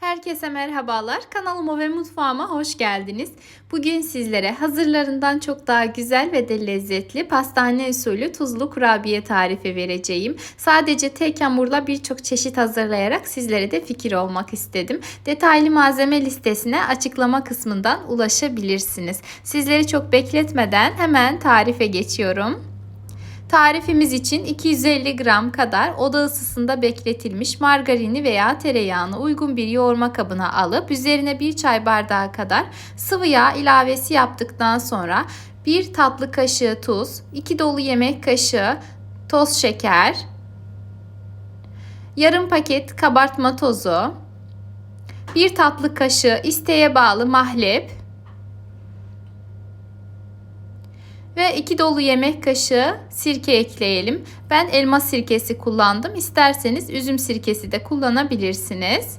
Herkese merhabalar. Kanalıma ve mutfağıma hoş geldiniz. Bugün sizlere hazırlarından çok daha güzel ve de lezzetli pastane usulü tuzlu kurabiye tarifi vereceğim. Sadece tek hamurla birçok çeşit hazırlayarak sizlere de fikir olmak istedim. Detaylı malzeme listesine açıklama kısmından ulaşabilirsiniz. Sizleri çok bekletmeden hemen tarife geçiyorum. Tarifimiz için 250 gram kadar oda ısısında bekletilmiş margarini veya tereyağını uygun bir yoğurma kabına alıp üzerine bir çay bardağı kadar sıvı yağ ilavesi yaptıktan sonra bir tatlı kaşığı tuz, 2 dolu yemek kaşığı toz şeker, yarım paket kabartma tozu, bir tatlı kaşığı isteğe bağlı mahlep, ve 2 dolu yemek kaşığı sirke ekleyelim. Ben elma sirkesi kullandım. İsterseniz üzüm sirkesi de kullanabilirsiniz.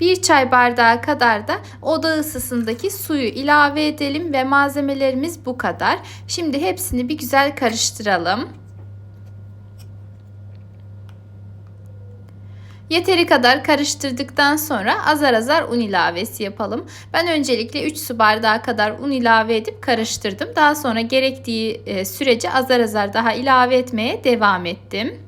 Bir çay bardağı kadar da oda ısısındaki suyu ilave edelim ve malzemelerimiz bu kadar. Şimdi hepsini bir güzel karıştıralım. Yeteri kadar karıştırdıktan sonra azar azar un ilavesi yapalım. Ben öncelikle 3 su bardağı kadar un ilave edip karıştırdım. Daha sonra gerektiği e, sürece azar azar daha ilave etmeye devam ettim.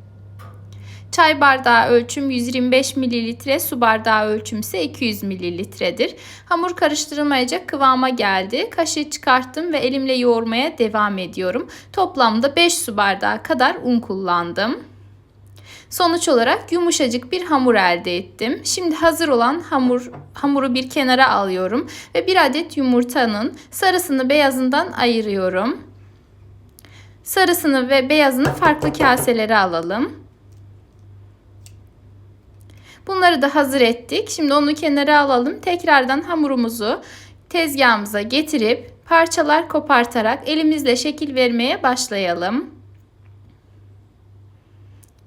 Çay bardağı ölçüm 125 ml, su bardağı ölçüm ise 200 ml'dir. Hamur karıştırılmayacak kıvama geldi. Kaşığı çıkarttım ve elimle yoğurmaya devam ediyorum. Toplamda 5 su bardağı kadar un kullandım. Sonuç olarak yumuşacık bir hamur elde ettim. Şimdi hazır olan hamur hamuru bir kenara alıyorum ve bir adet yumurtanın sarısını beyazından ayırıyorum. Sarısını ve beyazını farklı kaselere alalım. Bunları da hazır ettik. Şimdi onu kenara alalım. Tekrardan hamurumuzu tezgahımıza getirip parçalar kopartarak elimizle şekil vermeye başlayalım.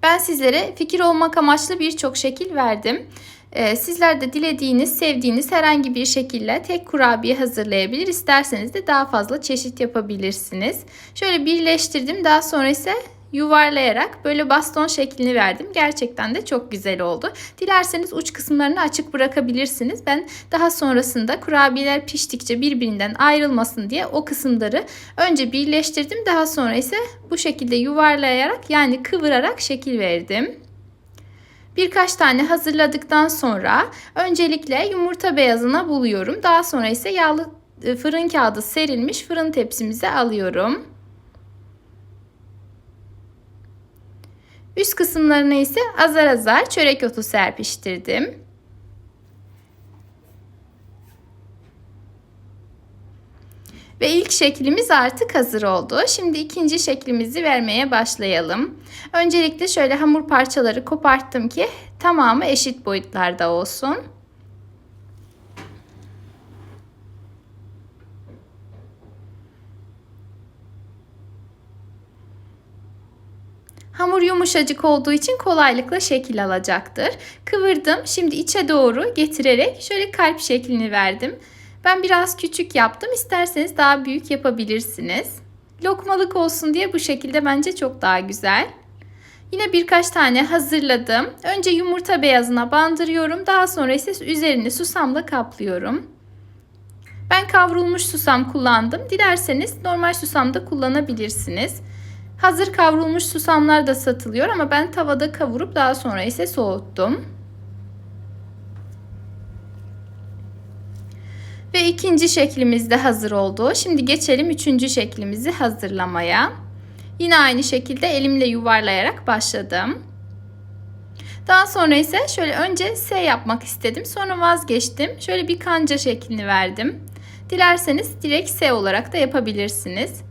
Ben sizlere fikir olmak amaçlı birçok şekil verdim. Ee, sizler de dilediğiniz, sevdiğiniz herhangi bir şekilde tek kurabiye hazırlayabilir. İsterseniz de daha fazla çeşit yapabilirsiniz. Şöyle birleştirdim. Daha sonra ise yuvarlayarak böyle baston şeklini verdim. Gerçekten de çok güzel oldu. Dilerseniz uç kısımlarını açık bırakabilirsiniz. Ben daha sonrasında kurabiyeler piştikçe birbirinden ayrılmasın diye o kısımları önce birleştirdim. Daha sonra ise bu şekilde yuvarlayarak yani kıvırarak şekil verdim. Birkaç tane hazırladıktan sonra öncelikle yumurta beyazına buluyorum. Daha sonra ise yağlı e, fırın kağıdı serilmiş fırın tepsimize alıyorum. Üst kısımlarına ise azar azar çörek otu serpiştirdim. Ve ilk şeklimiz artık hazır oldu. Şimdi ikinci şeklimizi vermeye başlayalım. Öncelikle şöyle hamur parçaları koparttım ki tamamı eşit boyutlarda olsun. Hamur yumuşacık olduğu için kolaylıkla şekil alacaktır. Kıvırdım. Şimdi içe doğru getirerek şöyle kalp şeklini verdim. Ben biraz küçük yaptım. İsterseniz daha büyük yapabilirsiniz. Lokmalık olsun diye bu şekilde bence çok daha güzel. Yine birkaç tane hazırladım. Önce yumurta beyazına bandırıyorum. Daha sonra ise üzerini susamla kaplıyorum. Ben kavrulmuş susam kullandım. Dilerseniz normal susam da kullanabilirsiniz. Hazır kavrulmuş susamlar da satılıyor ama ben tavada kavurup daha sonra ise soğuttum. Ve ikinci şeklimiz de hazır oldu. Şimdi geçelim üçüncü şeklimizi hazırlamaya. Yine aynı şekilde elimle yuvarlayarak başladım. Daha sonra ise şöyle önce S yapmak istedim. Sonra vazgeçtim. Şöyle bir kanca şeklini verdim. Dilerseniz direkt S olarak da yapabilirsiniz.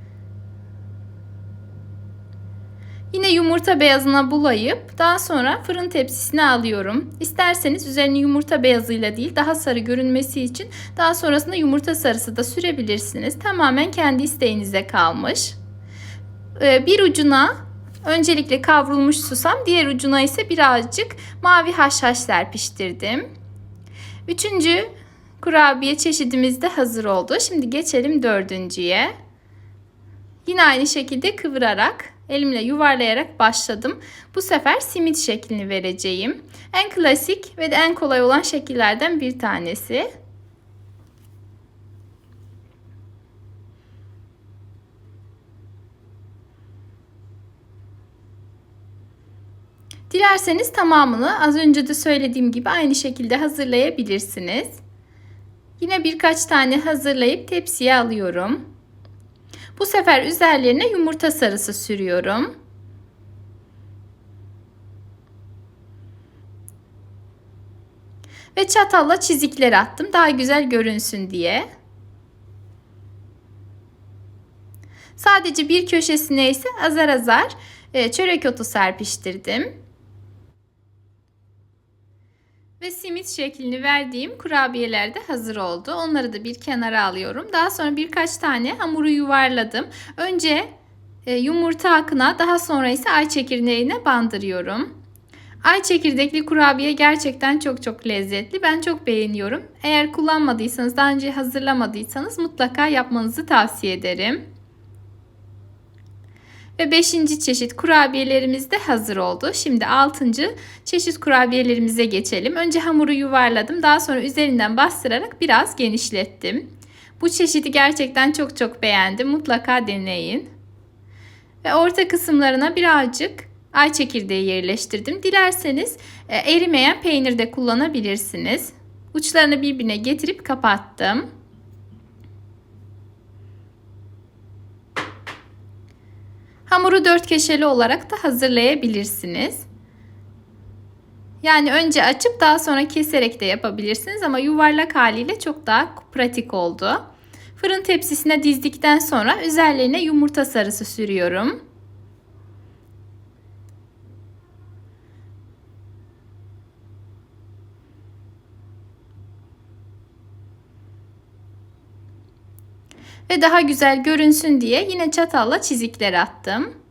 Yine yumurta beyazına bulayıp daha sonra fırın tepsisine alıyorum. İsterseniz üzerine yumurta beyazıyla değil daha sarı görünmesi için daha sonrasında yumurta sarısı da sürebilirsiniz. Tamamen kendi isteğinize kalmış. Ee, bir ucuna öncelikle kavrulmuş susam, diğer ucuna ise birazcık mavi haşhaş serpiştirdim. Üçüncü kurabiye çeşidimiz de hazır oldu. Şimdi geçelim dördüncüye. Yine aynı şekilde kıvırarak elimle yuvarlayarak başladım. Bu sefer simit şeklini vereceğim. En klasik ve de en kolay olan şekillerden bir tanesi. Dilerseniz tamamını az önce de söylediğim gibi aynı şekilde hazırlayabilirsiniz. Yine birkaç tane hazırlayıp tepsiye alıyorum. Bu sefer üzerlerine yumurta sarısı sürüyorum. Ve çatalla çizikler attım daha güzel görünsün diye. Sadece bir köşesine ise azar azar e, çörek otu serpiştirdim. Ve simit şeklini verdiğim kurabiyeler de hazır oldu. Onları da bir kenara alıyorum. Daha sonra birkaç tane hamuru yuvarladım. Önce e, yumurta akına daha sonra ise ay çekirdeğine bandırıyorum. Ay çekirdekli kurabiye gerçekten çok çok lezzetli. Ben çok beğeniyorum. Eğer kullanmadıysanız, daha önce hazırlamadıysanız mutlaka yapmanızı tavsiye ederim. Ve 5. çeşit kurabiyelerimiz de hazır oldu. Şimdi 6. çeşit kurabiyelerimize geçelim. Önce hamuru yuvarladım. Daha sonra üzerinden bastırarak biraz genişlettim. Bu çeşidi gerçekten çok çok beğendim. Mutlaka deneyin. Ve orta kısımlarına birazcık ay çekirdeği yerleştirdim. Dilerseniz e, erimeyen peynir de kullanabilirsiniz. Uçlarını birbirine getirip kapattım. Hamuru dört köşeli olarak da hazırlayabilirsiniz. Yani önce açıp daha sonra keserek de yapabilirsiniz ama yuvarlak haliyle çok daha pratik oldu. Fırın tepsisine dizdikten sonra üzerlerine yumurta sarısı sürüyorum. Ve daha güzel görünsün diye yine çatalla çizikler attım.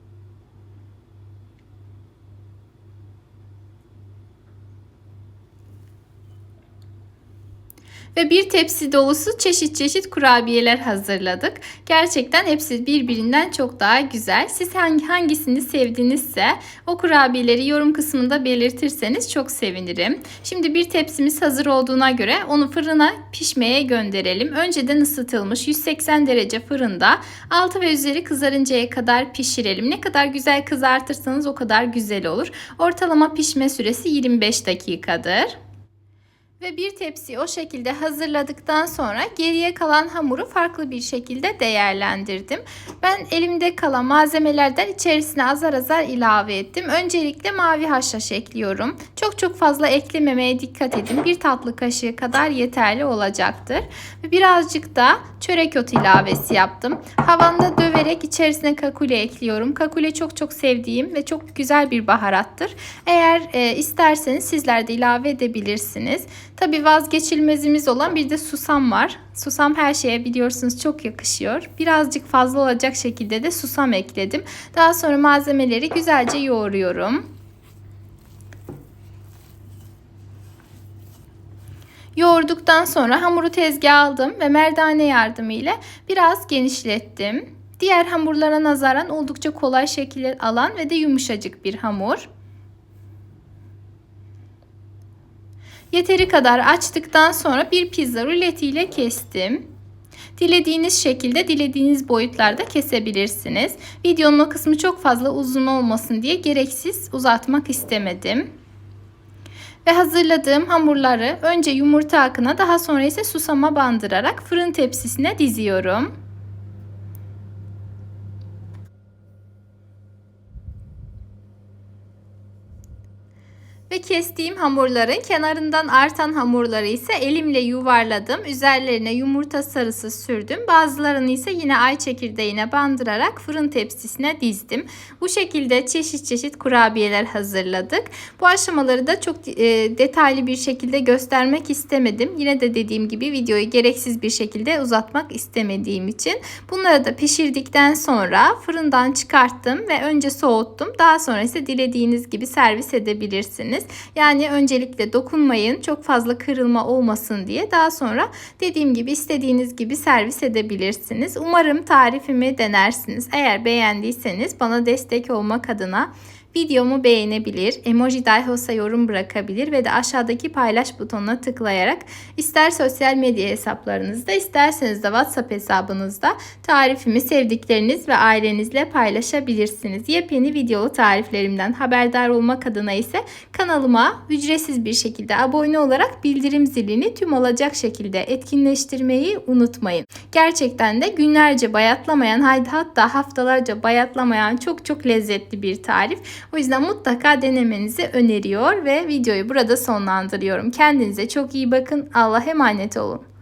Ve bir tepsi dolusu çeşit çeşit kurabiyeler hazırladık. Gerçekten hepsi birbirinden çok daha güzel. Siz hangi hangisini sevdinizse o kurabiyeleri yorum kısmında belirtirseniz çok sevinirim. Şimdi bir tepsimiz hazır olduğuna göre onu fırına pişmeye gönderelim. Önceden ısıtılmış 180 derece fırında altı ve üzeri kızarıncaya kadar pişirelim. Ne kadar güzel kızartırsanız o kadar güzel olur. Ortalama pişme süresi 25 dakikadır. Ve bir tepsi o şekilde hazırladıktan sonra geriye kalan hamuru farklı bir şekilde değerlendirdim. Ben elimde kalan malzemelerden içerisine azar azar ilave ettim. Öncelikle mavi haşhaş ekliyorum. Çok çok fazla eklememeye dikkat edin. Bir tatlı kaşığı kadar yeterli olacaktır. Ve birazcık da çörek otu ilavesi yaptım. Havanda döverek içerisine kakule ekliyorum. Kakule çok çok sevdiğim ve çok güzel bir baharattır. Eğer e, isterseniz sizler de ilave edebilirsiniz. Tabi vazgeçilmezimiz olan bir de susam var. Susam her şeye biliyorsunuz çok yakışıyor. Birazcık fazla olacak şekilde de susam ekledim. Daha sonra malzemeleri güzelce yoğuruyorum. Yoğurduktan sonra hamuru tezgaha aldım ve merdane yardımıyla biraz genişlettim. Diğer hamurlara nazaran oldukça kolay şekil alan ve de yumuşacık bir hamur. Yeteri kadar açtıktan sonra bir pizza ruletiyle kestim. Dilediğiniz şekilde, dilediğiniz boyutlarda kesebilirsiniz. Videonun o kısmı çok fazla uzun olmasın diye gereksiz uzatmak istemedim. Ve hazırladığım hamurları önce yumurta akına daha sonra ise susama bandırarak fırın tepsisine diziyorum. Ve kestiğim hamurların kenarından artan hamurları ise elimle yuvarladım. Üzerlerine yumurta sarısı sürdüm. Bazılarını ise yine ay çekirdeğine bandırarak fırın tepsisine dizdim. Bu şekilde çeşit çeşit kurabiyeler hazırladık. Bu aşamaları da çok e, detaylı bir şekilde göstermek istemedim. Yine de dediğim gibi videoyu gereksiz bir şekilde uzatmak istemediğim için. Bunları da pişirdikten sonra fırından çıkarttım ve önce soğuttum. Daha sonra ise dilediğiniz gibi servis edebilirsiniz. Yani öncelikle dokunmayın. Çok fazla kırılma olmasın diye. Daha sonra dediğim gibi istediğiniz gibi servis edebilirsiniz. Umarım tarifimi denersiniz. Eğer beğendiyseniz bana destek olmak adına Videomu beğenebilir, emoji dahi olsa yorum bırakabilir ve de aşağıdaki paylaş butonuna tıklayarak ister sosyal medya hesaplarınızda isterseniz de WhatsApp hesabınızda tarifimi sevdikleriniz ve ailenizle paylaşabilirsiniz. Yepyeni videolu tariflerimden haberdar olmak adına ise kanalıma ücretsiz bir şekilde abone olarak bildirim zilini tüm olacak şekilde etkinleştirmeyi unutmayın. Gerçekten de günlerce bayatlamayan hatta haftalarca bayatlamayan çok çok lezzetli bir tarif. O yüzden mutlaka denemenizi öneriyor ve videoyu burada sonlandırıyorum. Kendinize çok iyi bakın. Allah'a emanet olun.